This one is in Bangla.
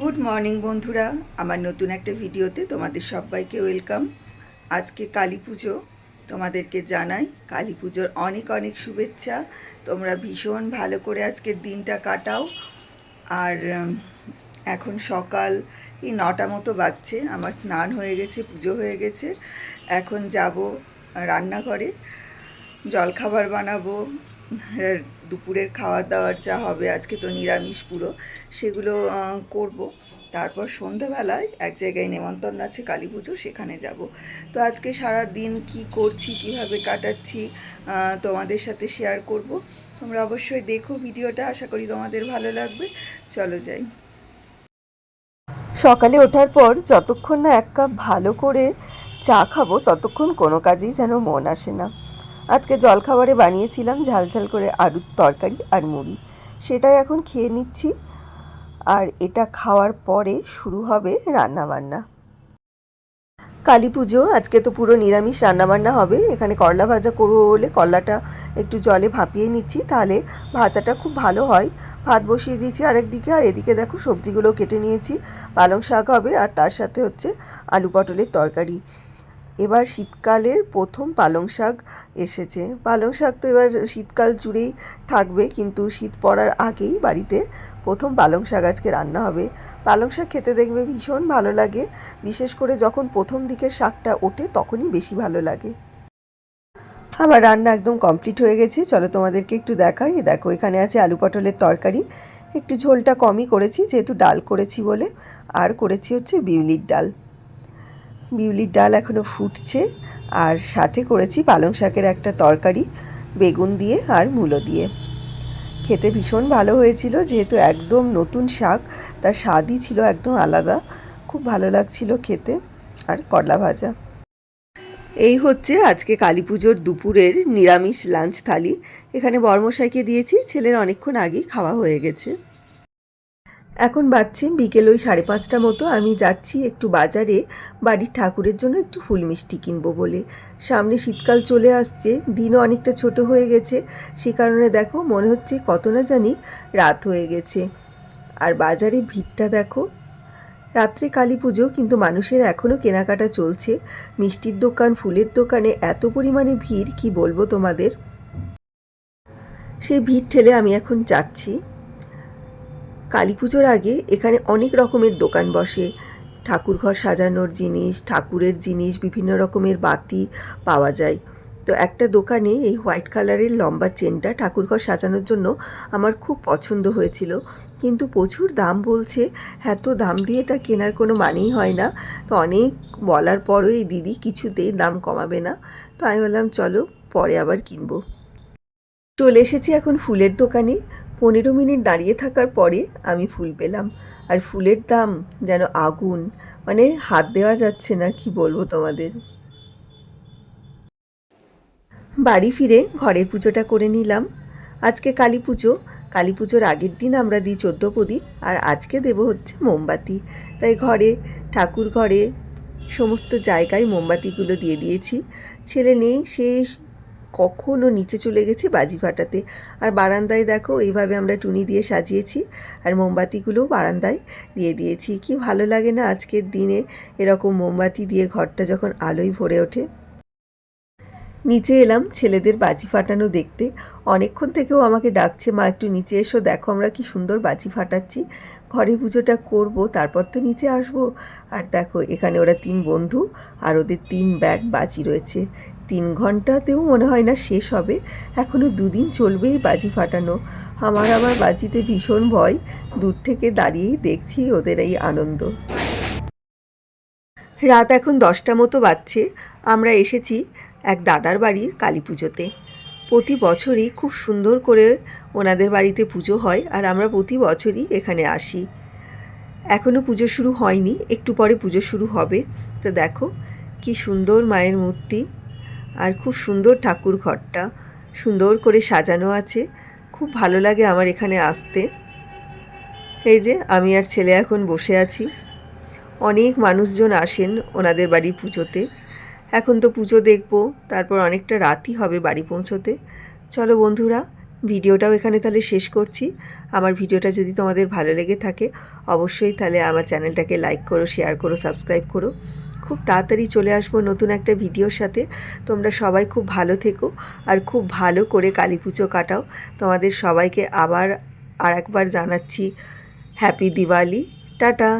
গুড মর্নিং বন্ধুরা। আমার নতুন একটা ভিডিওতে তোমাদের সবাইকে ওয়েলকাম। আজকে কালী পুজো। তোমাদেরকে জানাই, কালী পুজোর অনেক অনেক শুভেচ্ছা। তোমরা ভীষণ ভালো করে আজকের দিনটা কাটাও। আর এখন সকাল, এই নটা মতো বাজছে। আমার স্নান হয়ে গেছে, পুজো হয়ে গেছে। এখন যাব রান্নাঘরে। জলখাবার বানাবো। দুপুরের খাওয়ার দাওয়ার যা হবে, আজকে তো নিরামিষ পুরো, সেগুলো করব। তারপর সন্ধেবেলায় এক জায়গায় নেমন্তন্ন আছে কালী পুজো, সেখানে যাব। তো আজকে সারা দিন কি করছি, কীভাবে কাটাচ্ছি তোমাদের সাথে শেয়ার করব। তোমরা অবশ্যই দেখো ভিডিওটা, আশা করি তোমাদের ভালো লাগবে। চলো যাই। সকালে ওঠার পর যতক্ষণ না এক কাপ ভালো করে চা খাব, ততক্ষণ কোনো কাজেই যেন মন আসে না। আজকে জলখাবারে বানিয়েছিলাম, ঝাল ঝাল করে আলুর তরকারি আর মুড়ি। সেটাই এখন খেয়ে নিচ্ছি। আর এটা খাওয়ার পরে শুরু হবে রান্না বান্না কালী পুজো, আজকে তো পুরো নিরামিষ রান্নাবান্না হবে। এখানে করলা ভাজা করব বলে করলাটা একটু জলে ভাপিয়ে নিচ্ছি। তাহলে ভাজাটা খুব ভালো হয়। ভাত বসিয়ে দিয়েছি আরেকদিকে আর এদিকে দেখো সবজিগুলো কেটে নিয়েছি। পালং শাক হবে আর তার সাথে হচ্ছে আলু পটলের তরকারি। এবার শীতকালের প্রথম পালং শাক এসেছে। পালং শাক তো এবার শীতকাল জুড়েই থাকবে, কিন্তু শীত পড়ার আগেই বাড়িতে প্রথম পালং শাক আজকে রান্না হবে। পালং শাক খেতে দেখবে ভীষণ ভালো লাগে। বিশেষ করে যখন প্রথম দিকের শাকটা ওঠে, তখনই বেশি ভালো লাগে। আমার রান্না একদম কমপ্লিট হয়ে গেছে। চলো তোমাদেরকে একটু দেখাই। দেখো, এখানে আছে আলু পটলের তরকারি। একটু ঝোলটা কমই করেছি, যেহেতু ডাল করেছি বলে। আর করেছি হচ্ছে বিউলির ডাল। বিউলির ডাল এখনও ফুটছে। আর সাথে করেছি পালং শাকের একটা তরকারি, বেগুন দিয়ে আর মূলো দিয়ে। খেতে ভীষণ ভালো হয়েছিল, যেহেতু একদম নতুন শাক, তার স্বাদই ছিল একদম আলাদা। খুব ভালো লাগছিল খেতে আর করলা ভাজা। এই হচ্ছে আজকে কালী পুজোর দুপুরের নিরামিষ লাঞ্চ থালি। এখানে বর্মশাইকে দিয়েছি, ছেলের অনেকক্ষণ আগেই খাওয়া হয়ে গেছে। এখন বাজছে বিকেল ওই সাড়ে পাঁচটা মতো। আমি যাচ্ছি একটু বাজারে। বাড়ির ঠাকুরের জন্য একটু ফুল মিষ্টি কিনবো বলে। সামনে শীতকাল চলে আসছে। দিনও অনেকটা ছোট হয়ে গেছে। সে কারণে দেখো, মনে হচ্ছে কত না জানি রাত হয়ে গেছে। আর বাজারে ভিড়টা দেখো। রাত্রে কালী পুজো, কিন্তু মানুষের এখনও কেনাকাটা চলছে। মিষ্টির দোকান, ফুলের দোকানে এত পরিমাণে ভিড়, কি বলব তোমাদের? সেই ভিড় ঠেলে আমি এখন যাচ্ছি। কালী পুজোর আগে এখানে অনেক রকমের দোকান বসে। ঠাকুর ঘর সাজানোর জিনিস, ঠাকুরের জিনিস, বিভিন্ন রকমের বাতি পাওয়া যায়। তো একটা দোকানে এই হোয়াইট কালারের লম্বা চেনটা ঠাকুর ঘর সাজানোর জন্য আমার খুব পছন্দ হয়েছিল। কিন্তু প্রচুর দাম বলছে, এত দাম দিয়ে এটা কেনার কোনো মানেই হয় না। তো অনেক বলার পরও এই দিদি কিছুতেই দাম কমাবে না। তো আমি বললাম, চলো পরে আবার কিনবো। চলে এসেছি এখন ফুলের দোকানে। পনেরো মিনিট দাঁড়িয়ে থাকার পরে আমি ফুল পেলাম। আর ফুলের দাম যেন আগুন মানে হাত দেওয়া যাচ্ছে না, কি বলব তোমাদের? বাড়ি ফিরে ঘরের পুজোটা করে নিলাম। আজকে কালী পুজো। কালী পুজোর আগের দিন আমরা দিই চোদ্দ প্রদীপ, আর আজকে দেব হচ্ছে মোমবাতি। তাই ঘরে, ঠাকুর ঘরে সমস্ত জায়গায় মোমবাতিগুলো দিয়ে দিয়েছি। ছেলে নেই, সে কখনও নিচে চলে গেছে বাজি ফাটাতে। আর বারান্দায় দেখো, এইভাবে আমরা টুনি দিয়ে সাজিয়েছি আর মোমবাতিগুলোও বারান্দায় দিয়ে দিয়েছি। কি ভালো লাগে না আজকের দিনে এরকম মোমবাতি দিয়ে ঘরটা যখন আলোয় ভরে ওঠে। নিচে এলাম ছেলেদের বাজি ফাটানো দেখতে। অনেকক্ষণ থেকেও আমাকে ডাকছে, মা, একটু নিচে এসো, দেখো আমরা কি সুন্দর বাজি ফাটাচ্ছি। ঘরে পুজোটা করব, তারপর তো নিচে আসব। আর দেখো, এখানে ওরা তিন বন্ধু আর ওদের তিন ব্যাগ বাজি রয়েছে। তিন ঘন্টাতেও মনে হয় না শেষ হবে। এখনও দুদিন চলবে এই বাজি ফাটানো। আমার আবার বাজিতে ভীষণ ভয়। দূর থেকে দাঁড়িয়েই দেখছি ওদের এই আনন্দ। রাত এখন দশটা মতো বাজছে। আমরা এসেছি এক দাদার বাড়ির কালী পুজোতে। প্রতি বছরই খুব সুন্দর করে ওনাদের বাড়িতে পুজো হয় আর আমরা প্রতি বছরই এখানে আসি। এখনও পুজো শুরু হয়নি। একটু পরে পুজো শুরু হবে। তো দেখো, কি সুন্দর মায়ের মূর্তি। আর খুব সুন্দর ঠাকুর ঘরটা। সুন্দর করে সাজানো আছে। খুব ভালো লাগে আমার এখানে আসতে। এই যে, আমি আর ছেলে এখন বসে আছি। অনেক মানুষজন আসেন ওনাদের বাড়ির পুজোতে। এখন তো পুজো দেখব, তারপর অনেকটা রাতই হবে বাড়ি পৌঁছোতে। চলো বন্ধুরা, ভিডিওটাও এখানে তাহলে শেষ করছি। আমার ভিডিওটা যদি তোমাদের ভালো লেগে থাকে, অবশ্যই তাহলে আমার চ্যানেলটাকে লাইক করো শেয়ার করো সাবস্ক্রাইব করো। খুব তাড়াতাড়ি চলে আসব নতুন একটা ভিডিওর সাথে। তোমরা সবাই খুব ভালো থেকো আর খুব ভালো করে কালী পুজো কাটাও। তোমাদের সবাইকে আবার আর একবার জানাচ্ছি হ্যাপি দিওয়ালি টাটা।